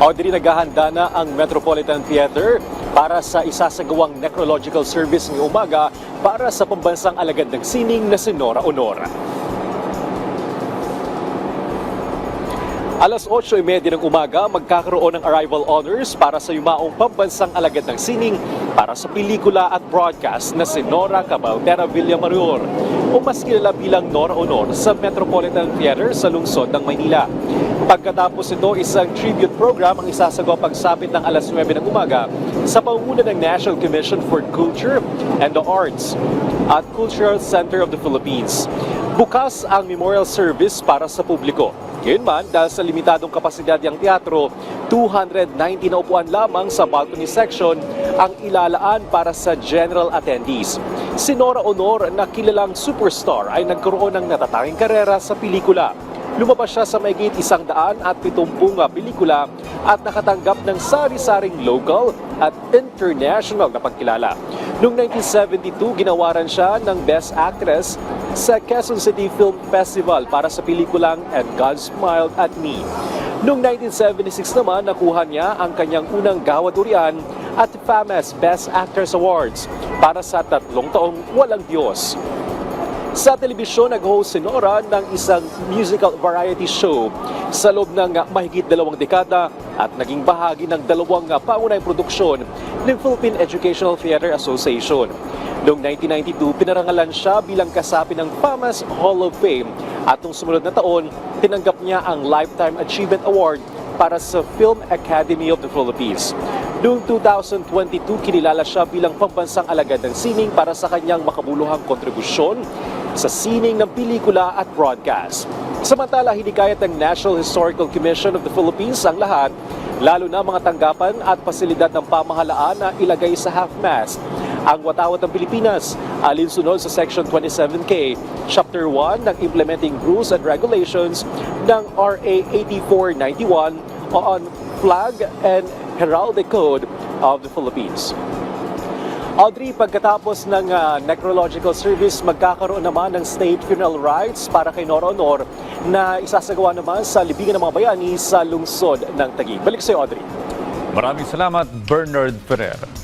Audrey, naghahanda na ang Metropolitan Theater para sa isasagawang necrological service ngayong umaga para sa pambansang alagad ng sining na si Nora Honora. Alas 8.30 ng umaga, magkakaroon ng arrival honors para sa yumaong pambansang alagad ng sining para sa pelikula at broadcast na si Nora Cabaltera Villamayor o mas kilala bilang Nora Honor sa Metropolitan Theater sa lungsod ng Maynila. Pagkatapos ito, isang tribute program ang isasagawa pagsapit ng alas 9 ng umaga sa pangunguna ng National Commission for Culture and the Arts at Cultural Center of the Philippines. Bukas ang memorial service para sa publiko. Gayunman, dahil sa limitadong kapasidad ng teatro, 290 na upuan lamang sa balcony section ang ilalaan para sa general attendees. Si Nora Honor na kilalang superstar ay nagkaroon ng natatanging karera sa pelikula. Lumabas siya sa mahigit isang daan at pitumpung pelikula at nakatanggap ng sari-saring local at international na pagkilala. Noong 1972, ginawaran siya ng Best Actress sa Quezon City Film Festival para sa pelikulang And God Smiled at Me. Noong 1976 naman, nakuha niya ang kanyang unang gawad durian at FAMAS Best Actress Awards para sa tatlong taong walang Diyos. Sa telebisyon, nag-host si Nora ng isang musical variety show sa loob ng mahigit dalawang dekada at naging bahagi ng dalawang paunahing produksyon ng Philippine Educational Theater Association. Noong 1992, pinarangalan siya bilang kasapi ng FAMAS Hall of Fame at noong sumunod na taon, tinanggap niya ang Lifetime Achievement Award para sa Film Academy of the Philippines. Noong 2022, kinilala siya bilang pambansang alagad ng sining para sa kanyang makabuluhang kontribusyon sa sining ng pelikula at broadcast. Samantala, hinikayat ng National Historical Commission of the Philippines ang lahat, lalo na mga tanggapan at pasilidad ng pamahalaan na ilagay sa half-mast ang watawat ng Pilipinas alinsunod sa Section 27K, Chapter 1 ng Implementing Rules and Regulations ng RA 8491 on Flag and Heraldic Code of the Philippines. Audrey, pagkatapos ng ah, necrological service, magkakaroon naman ng state funeral rites para kay Nora Honor na isasagawa naman sa libingan ng mga bayani sa lungsod ng Taguig. Balik sa iyo, Audrey. Maraming salamat, Bernard Ferrer.